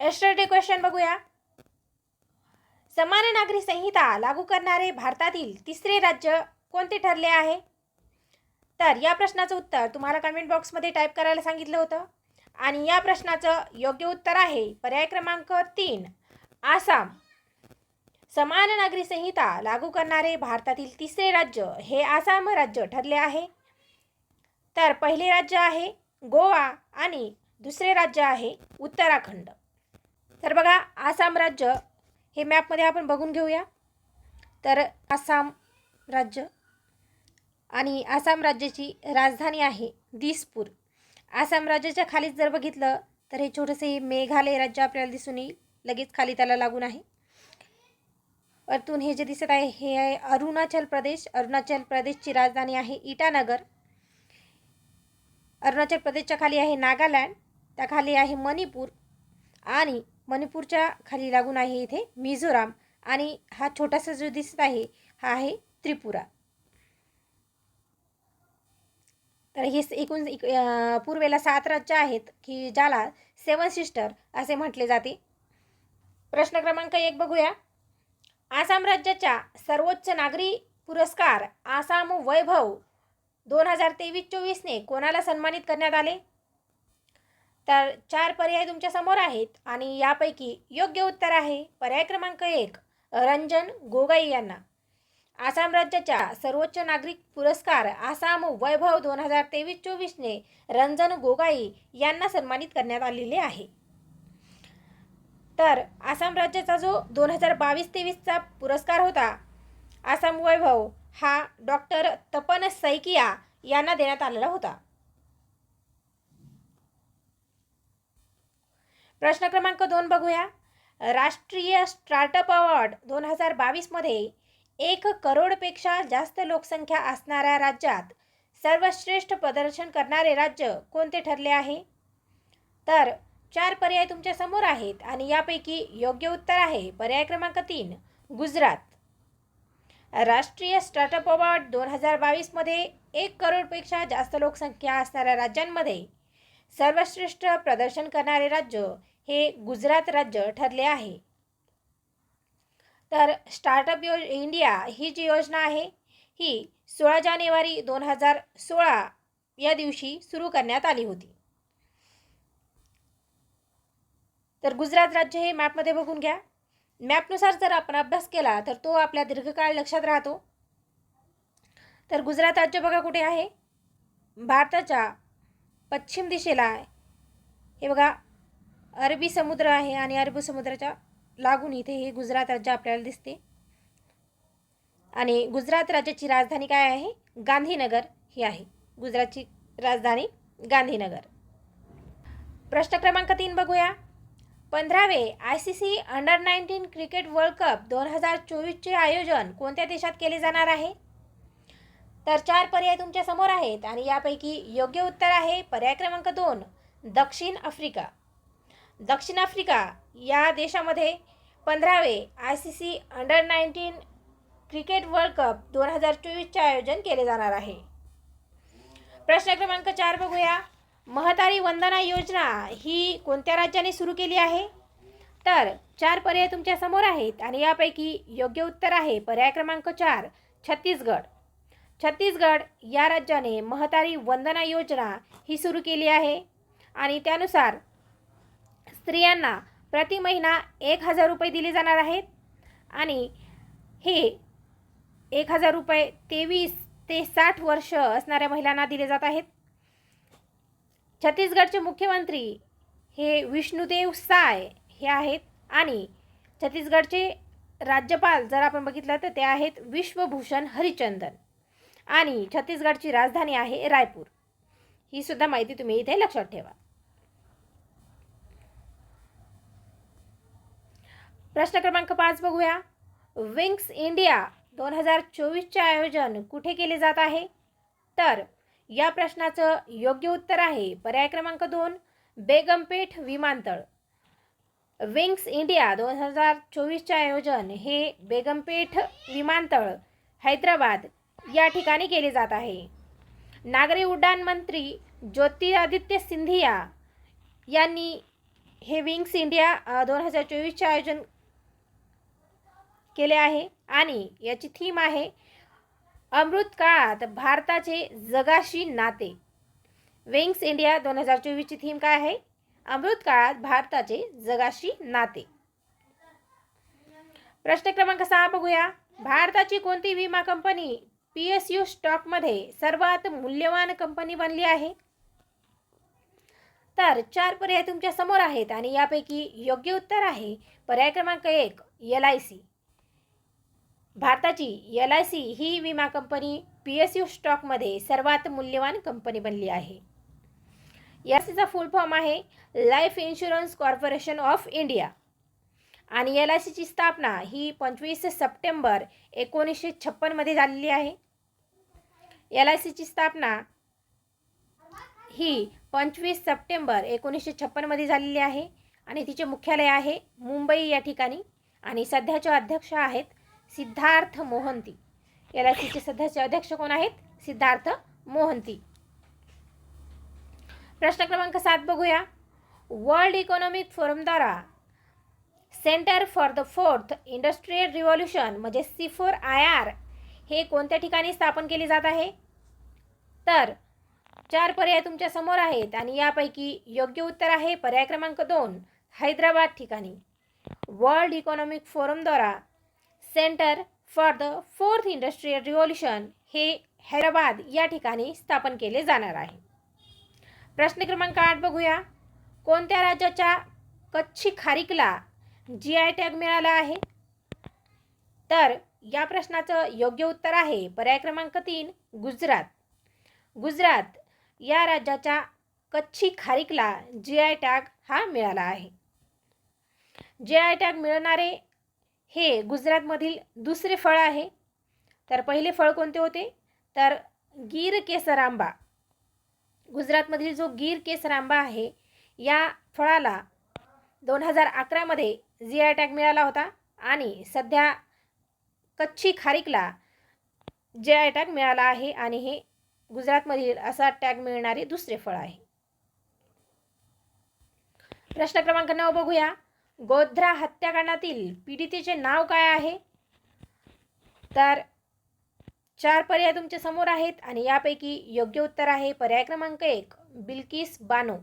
Yesterday question बघूया. समान नागरी संहिता लागू करणारे भारतातील तिसरे राज्य कोणते ठरले आहे? तर या प्रश्नाचं उत्तर तुम्हाला कमेंट बॉक्समध्ये टाईप करायला सांगितलं होतं. आणि या प्रश्नाचं योग्य उत्तर आहे पर्याय क्रमांक तीन आसाम. समान नागरी संहिता लागू करणारे भारतातील तिसरे राज्य हे आसाम राज्य ठरले आहे. तर पहिले राज्य आहे गोवा आणि दुसरे राज्य आहे उत्तराखंड. तर बघा आसाम राज्य हे मॅपमध्ये आपण बघून घेऊया. तर आसाम राज्य आणि आसाम राज्याची राजधानी आहे दिसपूर. आसाम राज्याच्या खालीच जर बघितलं तर हे छोटंसं हे मेघालय राज्य आपल्याला दिसून येईल. लगेच खाली त्याला लागून आहे. वरतून हे जे दिसत आहे हे आहे अरुणाचल प्रदेश. अरुणाचल प्रदेशची राजधानी आहे इटानगर. अरुणाचल प्रदेशच्या खाली आहे नागालँड. त्याखाली आहे मणिपूर आणि मणिपूरच्या खाली लागून आहे इथे मिझोराम आणि हा छोटासा जो दिसत आहे हा आहे त्रिपुरा. तर हे एकूण एक- पूर्वेला सात राज्य आहेत की ज्याला सेवन सिस्टर असे म्हटले जाते. प्रश्न क्रमांक एक बघूया. आसाम राज्याच्या सर्वोच्च नागरी पुरस्कार आसाम वैभव दोन हजार तेवीस चोवीसने कोणाला सन्मानित करण्यात आले? तर चार पर्याय तुमच्यासमोर आहेत आणि यापैकी योग्य उत्तर आहे पर्याय क्रमांक एक रंजन गोगाई यांना. आसाम राज्याच्या सर्वोच्च नागरिक पुरस्कार आसाम वैभव दोन हजार तेवीस चोवीसने रंजन गोगाई यांना सन्मानित करण्यात आलेले आहे. तर आसाम राज्याचा जो दोन हजार बावीस तेवीसचा पुरस्कार होता आसाम वैभव हा डॉक्टर तपन सैकिया यांना देण्यात आलेला होता. प्रश्न क्रमांक दोन बघूया. राष्ट्रीय स्टार्टअप अवॉर्ड दोन हजार बावीसमध्ये एक करोडपेक्षा जास्त लोकसंख्या असणाऱ्या राज्यात सर्वश्रेष्ठ प्रदर्शन करणारे राज्य कोणते ठरले आहे? तर चार पर्याय तुमच्यासमोर आहेत आणि यापैकी योग्य उत्तर आहे. पर्याय क्रमांक तीन गुजरात. राष्ट्रीय स्टार्टअप अवॉर्ड दोन हजार बावीसमध्ये एक करोडपेक्षा जास्त लोकसंख्या असणाऱ्या राज्यांमध्ये सर्वश्रेष्ठ प्रदर्शन करणारे राज्य हे गुजरात राज्य ठरले आहे. तर स्टार्टअप यो इंडिया ही जी योजना आहे ही सोळा जानेवारी दोन हजार सोळा या दिवशी सुरू करण्यात आली होती. तर गुजरात राज्य हे मॅपमध्ये बघून घ्या. मॅपनुसार जर आपण अभ्यास केला तर तो आपल्या दीर्घकाळ लक्षात राहतो. तर गुजरात राज्य बघा कुठे आहे? भारताच्या पश्चिम दिशेला आहे. हे बघा अरबी समुद्र आहे आणि अरबी समुद्राच्या लागून इथे हे गुजरात राज्य आपल्याला दिसते. आणि गुजरात राज्याची राजधानी काय आहे? गांधीनगर ही आहे. गुजरातची राजधानी गांधीनगर. प्रश्न क्रमांक तीन बघूया. पंधरावे I C C under nineteen cricket world cup दोन हजार चोवीसचे आयोजन कोणत्या देशात केले जाणार आहे? तर चार पर्याय तुमच्यासमोर आहेत आणि यापैकी योग्य उत्तर आहे पर्याय क्रमांक दोन दक्षिण आफ्रिका. दक्षिण आफ्रिका या देशामध्ये पंधरावे I C C under nineteen cricket world cup दोन हजार चोवीसचे आयोजन केले जाणार आहे. प्रश्न क्रमांक चार बघूया. महतारी वंदना योजना ही कोणत्या राज्याने सुरू केली आहे? तर चार पर्याय तुमच्यासमोर आहेत आणि यापैकी योग्य उत्तर आहे पर्याय क्रमांक चार छत्तीसगड. छत्तीसगड या राज्याने महतारी वंदना योजना ही सुरू केली आहे. आणि त्यानुसार स्त्रियांना प्रति महिना एक हजार रुपये दिले जाणार आहेत. आणि हे एक हजार रुपये तेवीस ते साठ वर्ष असणाऱ्या महिलांना दिले जात आहेत. छत्तीसगडचे मुख्यमंत्री हे विष्णुदेव साय हे आहेत. आणि छत्तीसगडचे राज्यपाल जर आपण बघितलं तर ते आहेत विश्वभूषण हरिचंदन. आणि छत्तीसगडची राजधानी आहे रायपूर. ही सुद्धा माहिती तुम्ही इथे लक्षात ठेवा. प्रश्न क्रमांक पाच बघूया. विंग्स इंडिया दोन हजार चोवीसचे आयोजन कुठे केले जात आहे? तर या प्रश्नाचं योग्य उत्तर आहे पर्याय क्रमांक दोन बेगमपेठ विमानतळ. विंग्स इंडिया दोन हजार चोवीसचे आयोजन हे बेगमपेठ विमानतळ हैदराबाद या ठिकाणी केले जात आहे. नागरी उड्डाण मंत्री ज्योतिरादित्य सिंधिया यांनी हे विंग्स इंडिया दोन हजार चोवीसचे आयोजन केले आहे. आणि याची थीम आहे अमृत काळात भारताचे जगाशी नाते. विंग्स इंडिया दोन हजार चोवीसची थीम काय आहे? अमृत काळात भारताचे जगाशी नाते. प्रश्न क्रमांक सहा बघूया. भारताची कोणती विमा कंपनी पी एस यू स्टॉकमध्ये सर्वात मूल्यवान कंपनी बनली आहे. तर चार पर्याय तुमच्यासमोर आहेत आणि यापैकी योग्य उत्तर आहे पर्याय क्रमांक एक एल आय सी. भारताची एल आय सी ही विमा कंपनी पी एस यू स्टॉकमध्ये सर्वात मूल्यवान कंपनी बनली आहे. या सीचा फुल फॉर्म आहे life insurance corporation of India. आणि एल आय सीची स्थापना ही पंचवीस सप्टेंबर एकोणीसशे छप्पनमध्ये झालेली आहे. एल आय सीची स्थापना ही पंचवीस सप्टेंबर एकोणीसशे छप्पनमध्ये झालेली आहे. आणि तिचे मुख्यालय आहे मुंबई या ठिकाणी. आणि सध्याचे अध्यक्ष आहेत सिद्धार्थ मोहंती. एल आय सीचे सध्याचे अध्यक्ष कोण आहेत? सिद्धार्थ मोहंती. प्रश्न क्रमांक सात बघूया. World economic फोरमद्वारा centre for the fourth industrial revolution म्हणजे सी फोर आय आर हे कोणत्या ठिकाणी स्थापन केले जात आहे? तर चार पर्याय तुमच्यासमोर आहेत आणि यापैकी योग्य उत्तर आहे पर्याय क्रमांक दोन हैदराबाद ठिकाणी. World economic फोरमद्वारा centre for the fourth industrial revolution हे हैदराबाद या ठिकाणी स्थापन केले जाणार आहे. प्रश्न क्रमांक आठ बघूया. कोणत्या राज्याच्या कच्छी खारिकला जी आय टॅग मिळाला आहे. तर या प्रश्नाचं योग्य उत्तर आहे. पर्याय क्रमांक तीन गुजरात. गुजरात या राज्याच्या कच्छी खारीकला जी आय टॅग हा मिळाला आहे. जी आय टॅग मिळणारे हे गुजरातमधील दुसरे फळ आहे. तर पहिले फळ कोणते होते? तर गीर केसर आंबा गुजरातमधील जो गीर केसर आंबा आहे या फळाला दोन हजार अकरामध्ये जी आय टॅग मिळाला होता आणि सध्या कच्छी खारिकला जे आय टॅग मिळाला आहे आणि हे गुजरातमधील असा टॅग मिळणारे दुसरे फळ आहे. प्रश्न क्रमांक नऊ बघूया. गोध्रा हत्याकांडातील पीडितेचे नाव काय आहे? तर चार पर्याय तुमच्यासमोर आहेत आणि यापैकी योग्य उत्तर आहे पर्याय क्रमांक एक बिल्किस बानो.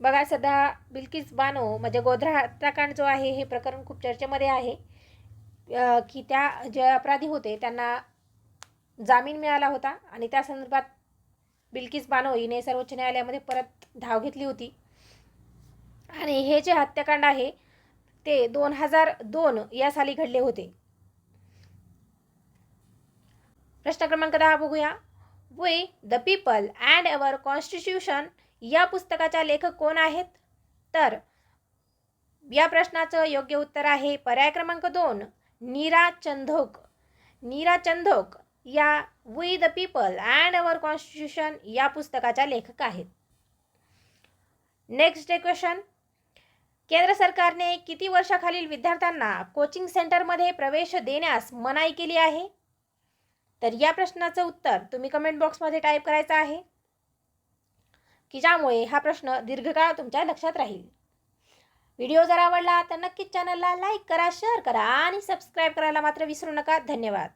बघा सध्या बिल्किस बानो म्हणजे गोध्रा हत्याकांड जो आहे हे प्रकरण खूप चर्चेमध्ये आहे. की त्या जे अपराधी होते त्यांना जामीन मिळाला होता आणि त्या संदर्भात बिल्किस बानो हिने सर्वोच्च न्यायालयामध्ये परत धाव घेतली होती. आणि हे जे हत्याकांड आहे ते दोन हजार दोन या साली घडले होते. प्रश्न क्रमांक दहा बघूया. We the people and our constitution या पुस्तकाच्या लेखक कोण आहेत? तर या प्रश्नाचं योग्य उत्तर आहे पर्याय क्रमांक दोन नीरा चंधोक. नीरा चंधोक या we the people and our constitution या पुस्तकाच्या लेखक आहेत. नेक्स्ट क्वेश्चन केंद्र सरकारने किती वर्षाखालील विद्यार्थ्यांना कोचिंग सेंटरमध्ये प्रवेश देण्यास मनाई केली आहे? तर या प्रश्नाचं उत्तर तुम्ही कमेंट बॉक्समध्ये टाईप करायचं आहे. की ज्यामुळे हा प्रश्न दीर्घकाळ तुमच्या लक्षात राहील. व्हिडिओ जर आवडला तर नक्कीच चॅनलला लाईक करा शेअर करा आणि सबस्क्राईब करायला मात्र विसरू नका. धन्यवाद.